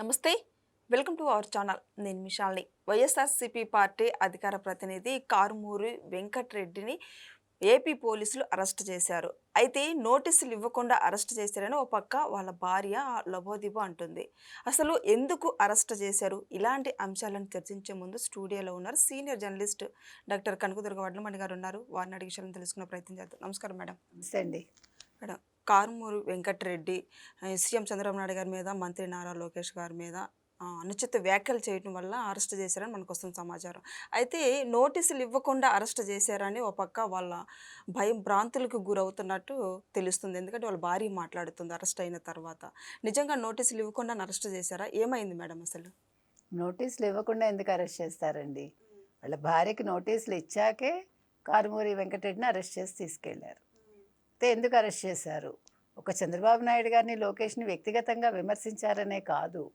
నమస్తే welcome to our channel. నేను మిషాల్ని YSRCP party అధికార ప్రతినిధి కారుమూరి వెంకట్రెడ్డిని ఏపీ పోలీసులు అరెస్ట్ చేశారు. అయితే నోటీసులు ఇవ్వకుండా అరెస్ట్ చేశారని ఒక పక్క వాళ్ళ భార్య లబోదిబో అంటుంది. అసలు ఎందుకు అరెస్ట్ చేశారు? ఇలాంటి అంశాలను చర్చించే ముందు స్టూడియోలో ఉన్నారు senior journalist doctor Kanakadurga Vadlamani garu ఉన్నారు. వారిని అడిగి తెలుసుకునే ప్రయత్నం చేద్దాం. నమస్కారం మేడం. నమస్తే అండి. మేడం కారుమూరి వెంకటరెడ్డి సీఎం చంద్రబాబు నాయుడు గారి మీద మంత్రి నారా లోకేష్ గారి మీద అనుచిత వ్యాఖ్యలు చేయడం వల్ల అరెస్ట్ చేశారని మనకు వస్తుంది సమాచారం. అయితే నోటీసులు ఇవ్వకుండా అరెస్ట్ చేశారని ఒక పక్క వాళ్ళ భయం భ్రాంతులకు గురవుతున్నట్టు తెలుస్తుంది. ఎందుకంటే వాళ్ళు భార్య మాట్లాడుతుంది అరెస్ట్ అయిన తర్వాత. నిజంగా నోటీసులు ఇవ్వకుండా అరెస్ట్ చేశారా? ఏమైంది మేడం అసలు? నోటీసులు ఇవ్వకుండా ఎందుకు అరెస్ట్ చేస్తారండి? వాళ్ళ భార్యకి నోటీసులు ఇచ్చాకే కారుమూరి వెంకటరెడ్డిని అరెస్ట్ చేసి తీసుకెళ్ళారు. ఎందుకు అరెస్ట్ చేశారు? ఒక చంద్రబాబు నాయుడు గారిని లోకేష్ని వ్యక్తిగతంగా విమర్శించారనే కాదు.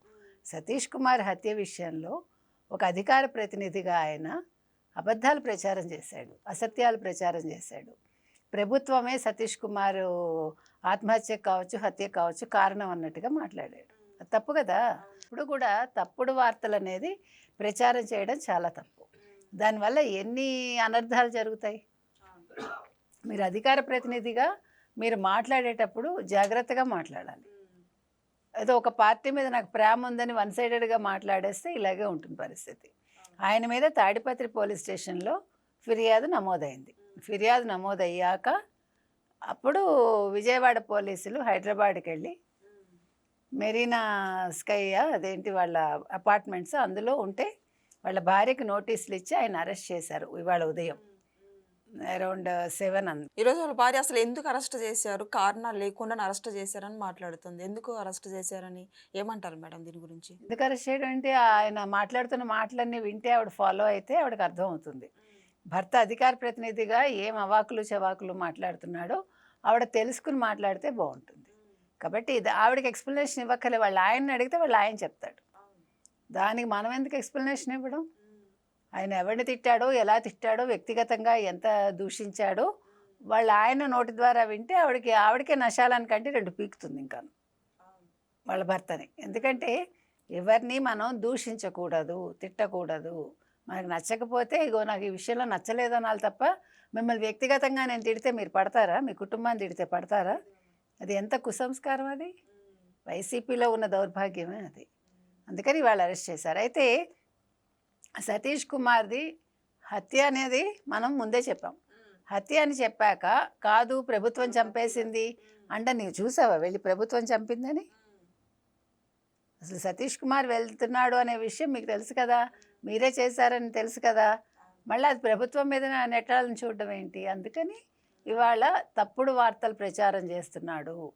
సతీష్ కుమార్ హత్య విషయంలో ఒక అధికార ప్రతినిధిగా ఆయన అబద్ధాలు ప్రచారం చేశాడు అసత్యాలు ప్రచారం చేశాడు. ప్రభుత్వమే సతీష్ కుమార్ ఆత్మహత్య కావచ్చు హత్య కావచ్చు కారణం అన్నట్టుగా మాట్లాడాడు. అది తప్పు కదా? ఇప్పుడు కూడా తప్పుడు వార్తలు అనేది ప్రచారం చేయడం చాలా తప్పు. దానివల్ల ఎన్ని అనర్థాలు జరుగుతాయి? మీరు అధికార ప్రతినిధిగా మీరు మాట్లాడేటప్పుడు జాగ్రత్తగా మాట్లాడాలి. ఏదో ఒక పార్టీ మీద నాకు ప్రేమ ఉందని వన్ సైడెడ్గా మాట్లాడేస్తే ఇలాగే ఉంటుంది పరిస్థితి. ఆయన మీద తాడిపత్రి పోలీస్ స్టేషన్లో ఫిర్యాదు నమోదైంది. ఫిర్యాదు నమోదయ్యాక అప్పుడు విజయవాడ పోలీసులు హైదరాబాద్కి వెళ్ళి మెరీనా స్కై అదేంటి వాళ్ళ అపార్ట్మెంట్స్ అందులో ఉంటే వాళ్ళ భార్యకి నోటీసులు ఇచ్చి ఆయన అరెస్ట్ చేశారు ఇవాళ ఉదయం. అరౌండ్ సెవెన్ అంది ఈరోజు వాళ్ళ భార్య అసలు ఎందుకు అరెస్ట్ చేశారు? కారణాలు లేకుండా అరెస్ట్ చేశారని మాట్లాడుతుంది. ఎందుకు అరెస్ట్ చేశారని ఏమంటారు మేడం దీని గురించి? ఎందుకు అరెస్ట్ చేయడం అంటే ఆయన మాట్లాడుతున్న మాటలన్నీ వింటే ఆవిడ ఫాలో అయితే ఆవిడకి అర్థమవుతుంది. భర్త అధికార ప్రతినిధిగా ఏం అవాకులు చవాకులు మాట్లాడుతున్నాడో ఆవిడ తెలుసుకుని మాట్లాడితే బాగుంటుంది. కాబట్టి ఇది ఆవిడకి ఎక్స్ప్లెనేషన్ ఇవ్వక్కలే వాళ్ళ ఆయన్ని అడిగితే వాళ్ళ ఆయన చెప్తాడు. దానికి మనం ఎందుకు ఎక్స్ప్లెనేషన్ ఇవ్వడం? ఆయన ఎవరిని తిట్టాడో ఎలా తిట్టాడో వ్యక్తిగతంగా ఎంత దూషించాడో వాళ్ళ ఆయన నోటి ద్వారా వింటే ఆవిడకి ఆవిడకే నశాలనికంటే రెండు పీకుతుంది ఇంకా. వాళ్ళ భర్తని. ఎందుకంటే ఎవరిని మనం దూషించకూడదు తిట్టకూడదు. మనకు నచ్చకపోతే ఇగో నాకు ఈ విషయంలో నచ్చలేదు అనాలి తప్ప మిమ్మల్ని వ్యక్తిగతంగా నేను తిడితే మీరు పడతారా? మీ కుటుంబాన్ని తిడితే పడతారా? అది ఎంత కుసంస్కారం అది? వైసీపీలో ఉన్న దౌర్భాగ్యమే అది. అందుకని వాళ్ళు అరెస్ట్ చేశారు. అయితే సతీష్ కుమార్ది హత్య అనేది మనం ముందే చెప్పాం. హత్య అని చెప్పాక కాదు ప్రభుత్వం చంపేసింది అంటే నీవు చూసావా వెళ్ళి ప్రభుత్వం చంపిందని? అసలు సతీష్ కుమార్ వెళ్తున్నాడు అనే విషయం మీకు తెలుసు కదా? మీరే చేశారని తెలుసు కదా? మళ్ళీ అది ప్రభుత్వం మీద నెట్టాలని చూడడం ఏంటి? అందుకని ఇవాళ తప్పుడు వార్తలు ప్రచారం చేస్తున్నాడు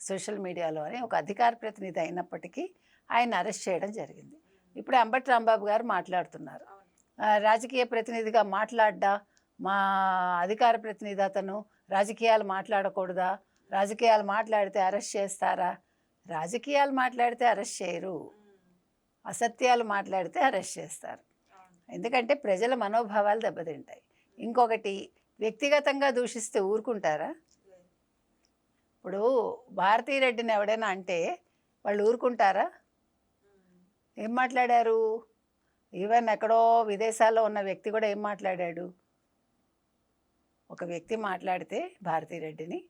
సోషల్ మీడియాలో అని ఒక అధికార ప్రతినిధి అయినప్పటికీ ఆయన అరెస్ట్ చేయడం జరిగింది. ఇప్పుడు అంబటి రాంబాబు గారు మాట్లాడుతున్నారు. రాజకీయ ప్రతినిధిగా మాట్లాడ్డా? మా అధికార ప్రతినిధి అతను రాజకీయాలు మాట్లాడకూడదా? రాజకీయాలు మాట్లాడితే అరెస్ట్ చేస్తారా? రాజకీయాలు మాట్లాడితే అరెస్ట్ చేయరు. అసత్యాలు మాట్లాడితే అరెస్ట్ చేస్తారు. ఎందుకంటే ప్రజల మనోభావాలు దెబ్బతింటాయి. ఇంకొకటి వ్యక్తిగతంగా దూషిస్తే ఊరుకుంటారా? ఇప్పుడు భారతీ రెడ్డిని ఎవడైనా అంటే వాళ్ళు ఊరుకుంటారా? ఏం మాట్లాడారు? ఈవెన్ ఎక్కడో విదేశాల్లో ఉన్న వ్యక్తి కూడా ఏం మాట్లాడాడు? ఒక వ్యక్తి మాట్లాడితే భారతీ రెడ్డిని.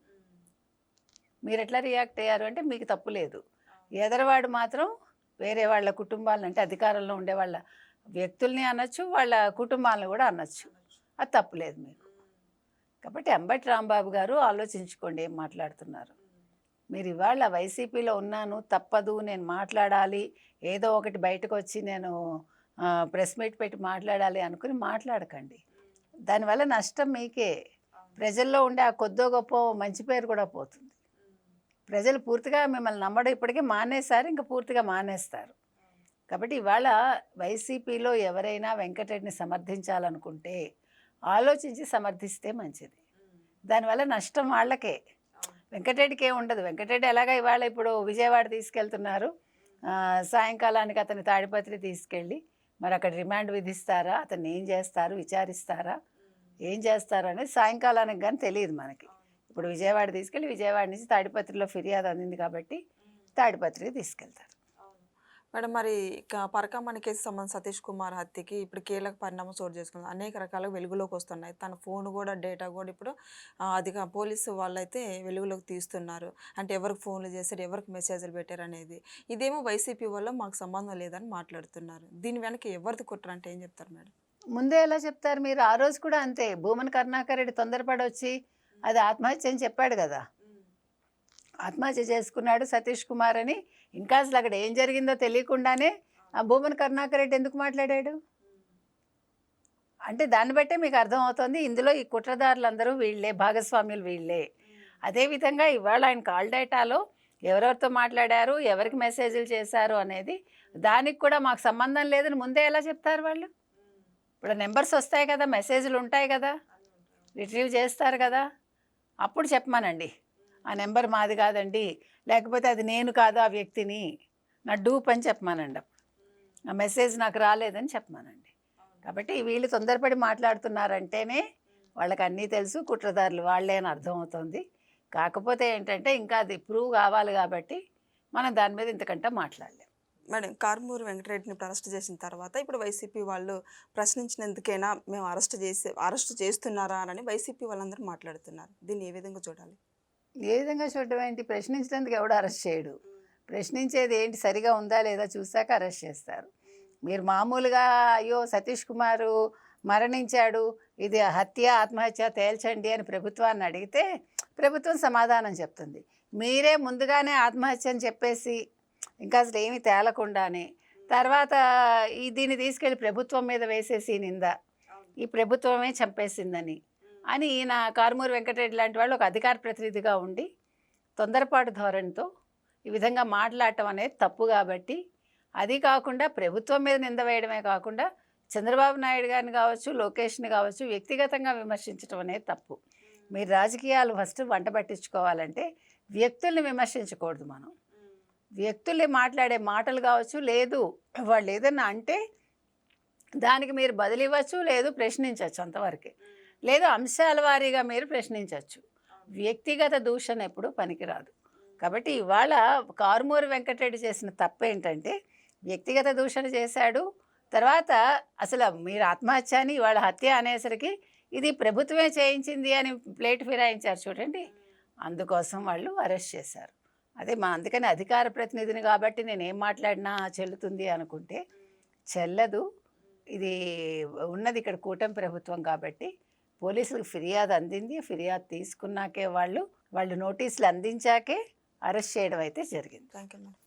మీరు ఎట్లా రియాక్ట్ అయ్యారు? అంటే మీకు తప్పు లేదు. ఎదరవాడు మాత్రం వేరే వాళ్ళ కుటుంబాలను అంటే అధికారంలో ఉండే వాళ్ళ వ్యక్తుల్ని అనొచ్చు వాళ్ళ కుటుంబాలను కూడా అనొచ్చు. అది తప్పులేదు మీకు. కాబట్టి అంబటి రాంబాబు గారు ఆలోచించుకోండి ఏం మాట్లాడుతున్నారు. మీరు ఇవాళ వైసీపీలో ఉన్నాను తప్పదు నేను మాట్లాడాలి ఏదో ఒకటి బయటకు వచ్చి నేను ప్రెస్ మీట్ పెట్టి మాట్లాడాలి అనుకుని మాట్లాడకండి. దానివల్ల నష్టం మీకే. ప్రజల్లో ఉండే ఆ కొద్దో గొప్ప మంచి పేరు కూడా పోతుంది. ప్రజలు పూర్తిగా మిమ్మల్ని నమ్మడం ఇప్పటికే మానేశారు ఇంకా పూర్తిగా మానేస్తారు. కాబట్టి ఇవాళ వైసీపీలో ఎవరైనా వెంకటరెడ్డిని సమర్థించాలనుకుంటే ఆలోచించి సమర్థిస్తే మంచిది. దానివల్ల నష్టం వాళ్ళకే. వెంకటరెడ్డికి ఏం ఉండదు. వెంకటరెడ్డి ఎలాగ ఇవాళ ఇప్పుడు విజయవాడ తీసుకెళ్తున్నారు. సాయంకాలానికి అతని తాడిపత్రి తీసుకెళ్ళి మరి అక్కడ రిమాండ్ విధిస్తారా? అతన్ని ఏం చేస్తారు? విచారిస్తారా? ఏం చేస్తారు అనేది సాయంకాలానికి కానీ తెలియదు మనకి. ఇప్పుడు విజయవాడ తీసుకెళ్ళి విజయవాడ నుంచి తాడిపత్రిలో ఫిర్యాదు అందింది కాబట్టి తాడిపత్రికి తీసుకెళ్తారు. మేడం మరి ఇక కేసు సంబంధించి సతీష్ కుమార్ హత్యకి ఇప్పుడు కీలక పరిణామం చోటు చేసుకుంది. అనేక రకాలుగా వెలుగులోకి వస్తున్నాయి. తన ఫోన్ కూడా డేటా కూడా ఇప్పుడు అధిక అదిగా పోలీసు వాళ్ళైతే వెలుగులోకి తీస్తున్నారు. అంటే ఎవరికి ఫోన్లు చేశారు ఎవరికి మెసేజ్లు పెట్టారు అనేది. ఇదేమో వైసీపీ వల్ల మాకు సంబంధం లేదని మాట్లాడుతున్నారు. దీని వెనక ఎవరిది కుట్ర అంటే ఏం చెప్తారు మేడం? ముందే ఎలా చెప్తారు మీరు? ఆ రోజు కూడా అంతే. భూమన్ కరుణాకర్ రెడ్డి తొందరపడి వచ్చి అది ఆత్మహత్య అని చెప్పాడు కదా. ఆత్మహత్య చేసుకున్నాడు సతీష్ కుమార్ అని. ఇంకా అసలు అక్కడ ఏం జరిగిందో తెలియకుండానే ఆ భూమన్ కరుణాకర్ రెడ్డి ఎందుకు మాట్లాడాడు? అంటే దాన్ని బట్టే మీకు అర్థమవుతుంది ఇందులో ఈ కుట్రదారులందరూ వీళ్ళే భాగస్వాములు వీళ్ళే. అదేవిధంగా ఇవాళ ఆయన కాల్ డేటాలో ఎవరెవరితో మాట్లాడారు ఎవరికి మెసేజ్లు చేశారు అనేది దానికి కూడా మాకు సంబంధం లేదని ముందే ఎలా చెప్తారు వాళ్ళు? ఇప్పుడు నెంబర్స్ వస్తాయి కదా మెసేజ్లు ఉంటాయి కదా రిట్రీవ్ చేస్తారు కదా. అప్పుడు చెప్పమానండి. ఆ నెంబర్ మాది కాదండి. లేకపోతే అది నేను కాదు ఆ వ్యక్తిని. నా డూప్ అని చెప్పమానండి ఆ మెసేజ్ నాకు రాలేదని చెప్పమానండి. కాబట్టి వీళ్ళు తొందరపడి మాట్లాడుతున్నారంటేనే వాళ్ళకి అన్నీ తెలుసు కుట్రదారులు వాళ్ళే అని అర్థమవుతుంది. కాకపోతే ఏంటంటే ఇంకా అది ప్రూవ్ కావాలి కాబట్టి మనం దాని మీద ఇంతకంటే మాట్లాడలేము మేడం కారుమూరి వెంకటరెడ్డిని ఇప్పుడు అరెస్ట్ చేసిన తర్వాత ఇప్పుడు వైసీపీ వాళ్ళు ప్రశ్నించినందుకైనా మేము అరెస్ట్ చేసి అరెస్ట్ చేస్తున్నారా అని వైసీపీ వాళ్ళందరూ మాట్లాడుతున్నారు. దీన్ని ఏ విధంగా చూడాలి? ఏ విధంగా చూడడం ఏంటి? ప్రశ్నించినందుకు ఎవడు అరెస్ట్ చేయడు. ప్రశ్నించేది ఏంటి? సరిగా ఉందా లేదా చూశాక అరెస్ట్ చేస్తారు. మీరు మామూలుగా అయ్యో సతీష్ కుమారు మరణించాడు ఇది హత్య ఆత్మహత్య తేల్చండి అని ప్రభుత్వాన్ని అడిగితే ప్రభుత్వం సమాధానం చెప్తుంది. మీరే ముందుగానే ఆత్మహత్య అని చెప్పేసి ఇంకా అసలు ఏమీ తేలకుండానే తర్వాత ఈ దీన్ని తీసుకెళ్ళి ప్రభుత్వం మీద వేసేసి నింద. ఈ ప్రభుత్వమే చంపేసిందని. అని ఈయన కారుమూరి వెంకటరెడ్డి లాంటి వాళ్ళు ఒక అధికార ప్రతినిధిగా ఉండి తొందరపాటు ధోరణితో ఈ విధంగా మాట్లాడటం అనేది తప్పు కాబట్టి అది కాకుండా ప్రభుత్వం మీద నింద వేయడమే కాకుండా చంద్రబాబు నాయుడు గారిని కావచ్చు లోకేష్ని కావచ్చు వ్యక్తిగతంగా విమర్శించడం అనేది తప్పు. మీరు రాజకీయాలు ఫస్ట్ వంట పట్టించుకోవాలంటే వ్యక్తుల్ని విమర్శించకూడదు మనం. వ్యక్తుల్ని మాట్లాడే మాటలు కావచ్చు లేదు వాళ్ళు ఏదన్నా అంటే దానికి మీరు బదిలివ్వచ్చు లేదు ప్రశ్నించవచ్చు అంతవరకే. లేదు అంశాల వారీగా మీరు ప్రశ్నించవచ్చు వ్యక్తిగత దూషణ ఎప్పుడు పనికిరాదు. కాబట్టి ఇవాళ కారుమూరి వెంకటరెడ్డి చేసిన తప్పు ఏంటంటే వ్యక్తిగత దూషణ చేశాడు తర్వాత అసలు మీరు ఆత్మహత్య అని ఇవాళ హత్య అనేసరికి ఇది ప్రభుత్వమే చేయించింది అని ప్లేట్ ఫిరాయించారు చూడండి. అందుకోసం వాళ్ళు అరెస్ట్ చేశారు. అదే మా అందుకని అధికార ప్రతినిధిని కాబట్టి నేను ఏం మాట్లాడినా చెల్లుతుంది అనుకుంటే చెల్లదు. ఇది ఉన్నది ఇక్కడ కూటమి ప్రభుత్వం కాబట్టి పోలీసులకు ఫిర్యాదు అందింది. ఫిర్యాదు తీసుకున్నాకే వాళ్ళు వాళ్ళు నోటీసులు అందించాకే అరెస్ట్ చేయడం అయితే జరిగింది. Thank you madam.